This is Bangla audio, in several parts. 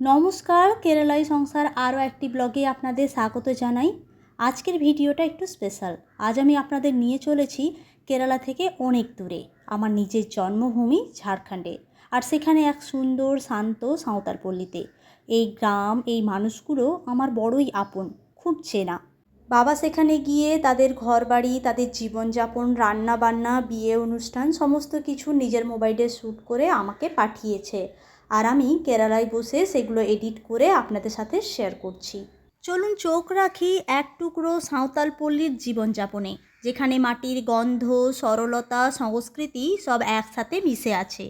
নমস্কার কেরালাই সংসার আরও একটি ব্লগে আপনাদের স্বাগত জানাই। আজকের ভিডিওটা একটু স্পেশাল। আজ আমি আপনাদের নিয়ে চলেছি কেরালা থেকে অনেক দূরে, আমার নিজের জন্মভূমি ঝাড়খণ্ডে। আর সেখানে এক সুন্দর, শান্ত সাঁওতাল পল্লীতে। এই গ্রাম, এই মানুষগুলো আমার বড়ই আপন, খুব চেনা। বাবা সেখানে গিয়ে তাদের ঘরবাড়ি, তাদের জীবনযাপন রান্না বান্না বিয়ে অনুষ্ঠান, সমস্ত কিছু নিজের মোবাইলে শ্যুট করে আমাকে পাঠিয়েছে। আর আমি কেরালায় বসে সেগুলো এডিট করে আপনাদের সাথে শেয়ার করছি। চলুন চোখ রাখি এক টুকরো সাঁওতাল পল্লীর জীবনযাপনে, যেখানে মাটির গন্ধ, সরলতা, সংস্কৃতি সব একসাথে মিশে আছে।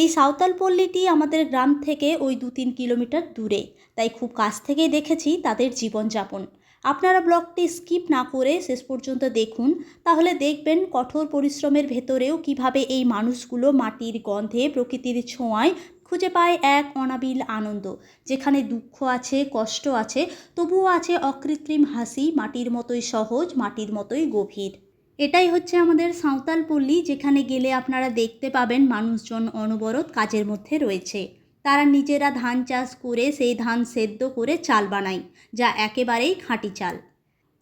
এই সাঁওতাল পল্লীটি আমাদের গ্রাম থেকে ওই দু তিন কিলোমিটার দূরে, তাই খুব কাছ থেকেই দেখেছি তাদের জীবনযাপন। আপনারা ব্লগটি স্কিপ না করে শেষ পর্যন্ত দেখুন, তাহলে দেখবেন কঠোর পরিশ্রমের ভেতরেও কীভাবে এই মানুষগুলো মাটির গন্ধে, প্রকৃতির ছোঁয়ায় খুঁজে পায় এক অনাবিল আনন্দ। যেখানে দুঃখ আছে, কষ্ট আছে, তবুও আছে অকৃত্রিম হাসি, মাটির মতোই সহজ, মাটির মতোই গভীর। এটাই হচ্ছে আমাদের সাঁওতাল পল্লী, যেখানে গেলে আপনারা দেখতে পাবেন মানুষজন অনবরত কাজের মধ্যে রয়েছে। তারা নিজেরা ধান চাষ করে সেই ধান সেদ্ধ করে চাল বানায়, যা একেবারেই খাঁটি চাল।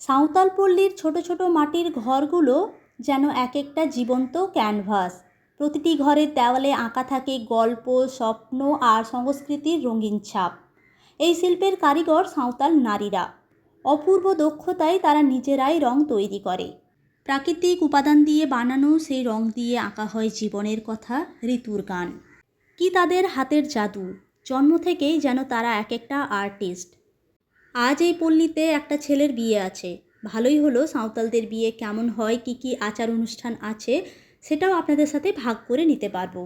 সাঁওতাল পল্লীর ছোট ছোট মাটির ঘরগুলো যেন এক একটা জীবন্ত ক্যানভাস। প্রতিটি ঘরের দেওয়ালে আঁকা থাকে গল্প, স্বপ্ন আর সংস্কৃতির রঙিন ছাপ। এই শিল্পের কারিগর সাঁওতাল নারীরা। অপূর্ব দক্ষতায় তারা নিজেরাই রং তৈরি করে। প্রাকৃতিক উপাদান দিয়ে বানানো সেই রং দিয়ে আঁকা হয় জীবনের কথা, ঋতুর গান। কি তাদের হাতের জাদু? জন্ম থেকেই যেন তারা এক একটা আর্টিস্ট। আজ এই পল্লীতে একটা ছেলের বিয়ে আছে। ভালোই হলো সাঁওতালদের বিয়ে কেমন হয়, কি কি আচার অনুষ্ঠান আছে, সেটাও আপনাদের সাথে ভাগ করে নিতে পারব।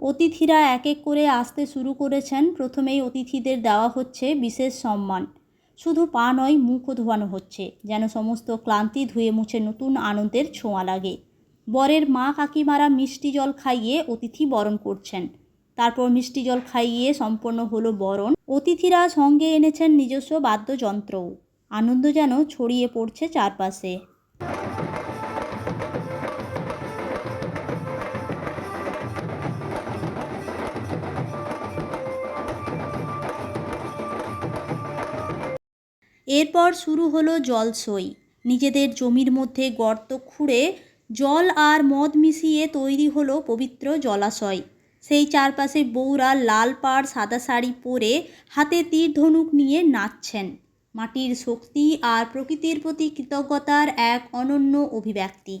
অতিথিরা এক এক করে আসতে শুরু করেছেন। প্রথমেই অতিথিদের দেওয়া হচ্ছে বিশেষ সম্মান। শুধু পা নয়, মুখও ধোয়ানো হচ্ছে। যেন সমস্ত ক্লান্তি ধুয়ে মুছে নতুন আনন্দের ছোঁয়া লাগে। বরের মা কাকিমারা মিষ্টি জল খাইয়ে অতিথি বরণ করছেন। তারপর মিষ্টি জল খাইয়ে সম্পন্ন হলো বরণ। অতিথিরা সঙ্গে এনেছেন নিজস্ব বাদ্যযন্ত্রও। আনন্দ যেন ছড়িয়ে পড়ছে চারপাশে। এরপর শুরু হলো জলসই। নিজেদের জমির মধ্যে গর্ত খুঁড়ে জল আর মদ মিশিয়ে তৈরি হলো পবিত্র জলাশয়। সেই চারপাশে বউরা লাল পাড়, সাদা শাড়ি পরে হাতে তীর ধনুক নিয়ে নাচছেন। মাটির শক্তি আর প্রকৃতির প্রতি কৃতজ্ঞতার এক অনন্য অভিব্যক্তি।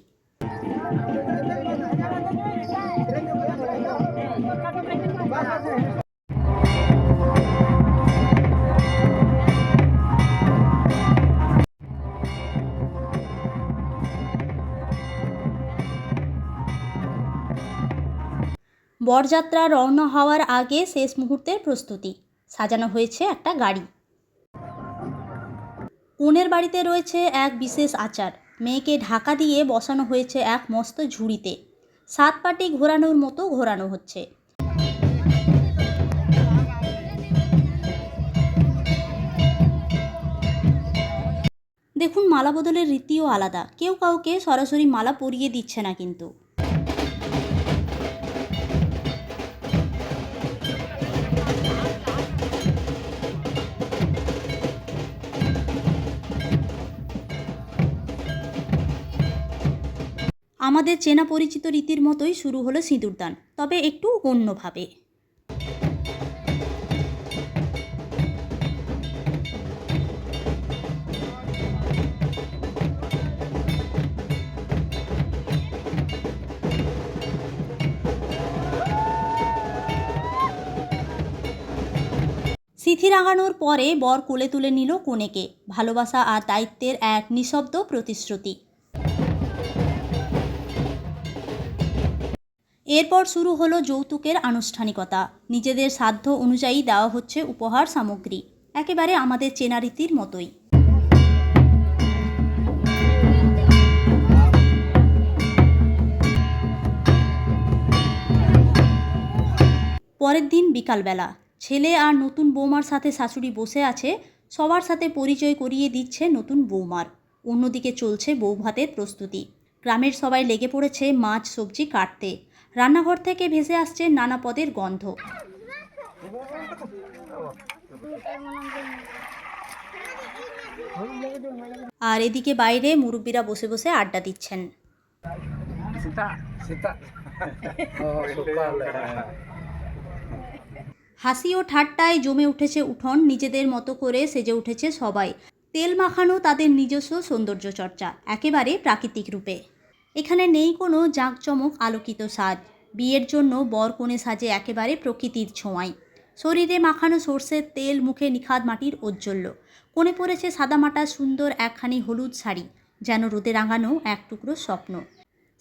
বরযাত্রা রওনা হওয়ার আগে শেষ মুহূর্তের প্রস্তুতি। সাজানো হয়েছে একটা গাড়ি। কনের বাড়িতে রয়েছে এক বিশেষ আচার। মেয়েকে ঢাকা দিয়ে বসানো হয়েছে এক মস্ত ঝুড়িতে। সাত পাটি ঘোরানোর মতো ঘোরানো হচ্ছে। দেখুন, মালা বদলের রীতিও আলাদা। কেউ কাউকে সরাসরি মালা পরিয়ে দিচ্ছে না কিন্তু। আমাদের চেনা পরিচিত রীতির মতোই শুরু হলো সিঁদুরদান তবে একটু অন্যভাবে। সিথি রাঙানোর পরে বর কোলে তুলে নিল কনেকে। ভালোবাসা আর দায়িত্বের এক নিঃশব্দ প্রতিশ্রুতি। এরপর শুরু হলো যৌতুকের আনুষ্ঠানিকতা। নিজেদের সাধ্য অনুযায়ী দেওয়া হচ্ছে উপহার সামগ্রী। একেবারে আমাদের চেনা রীতির মতোই। পরের দিন বিকালবেলা, ছেলে আর নতুন বৌমার সাথে শাশুড়ি বসে আছে, সবার সাথে পরিচয় করিয়ে দিচ্ছে নতুন বৌমার। অন্যদিকে চলছে বৌভাতের প্রস্তুতি। গ্রামের সবাই লেগে পড়েছে মাছ, সবজি কাটতে। রান্নাঘর থেকে ভেসে আসছে নানা পদের গন্ধ। আর এদিকে বাইরে মুরব্বীরা বসে বসে আড্ডা দিচ্ছেন. হাসি ও ঠাট্টায় জমে উঠেছে উঠোন নিজেদের মতো করে সেজে উঠেছে সবাই। তেল মাখানো তাদের নিজস্ব সৌন্দর্য চর্চা একেবারে প্রাকৃতিক রূপে। এখানে নেই কোনো জাঁকজমক আলোকিত সাজ বিয়ের জন্য বর কনে সাজে একেবারে প্রকৃতির ছোঁয়ায়। শরীরে মাখানো সর্ষের তেল, মুখে নিখাদ মাটির ঔজ্জ্বল্য। কোণে পড়েছে সাদামাটা সুন্দর একখানি হলুদ শাড়ি, যেন রোদে রাঙানো এক টুকরো স্বপ্ন।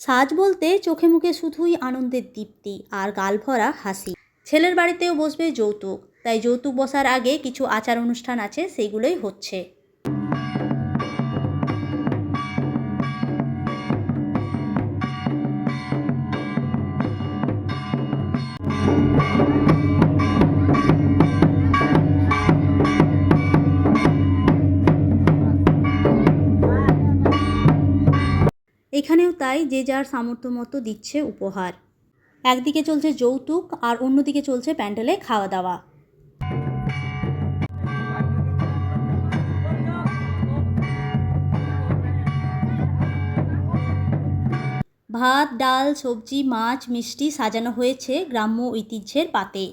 সাজ বলতে চোখে মুখে শুধুই আনন্দের দীপ্তি আর গাল ভরা হাসি। ছেলের বাড়িতেও বসবে যৌতুক, তাই যৌতুক বসার আগে কিছু আচার অনুষ্ঠান আছে, সেগুলোই হচ্ছে। এখানেও তাই যে যার সামর্থ্য মতো দিচ্ছে উপহার। একদিকে চলছে যৌতুক আর অন্যদিকে চলছে প্যান্ডেলে খাওয়া দাওয়া। ভাত, ডাল, সবজি, মাছ, মিষ্টি সাজানো হয়েছে গ্রাম্য ঐতিহ্যের পাতে।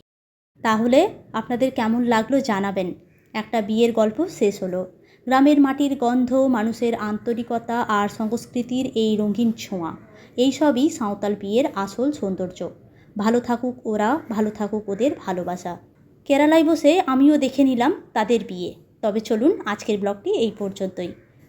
তাহলে আপনাদের কেমন লাগল জানাবেন। একটা বিয়ের গল্প শেষ হলো। গ্রামের মাটির গন্ধ, মানুষের আন্তরিকতা আর সংস্কৃতির এই রঙিন ছোঁয়া, এই সবই সাঁওতাল বিয়ের আসল সৌন্দর্য। ভালো থাকুক ওরা, ভালো থাকুক ওদের ভালোবাসা। কেরালায় বসে আমিও দেখে নিলাম তাদের বিয়ে। তবে চলুন আজকের ব্লগটি এই পর্যন্তই।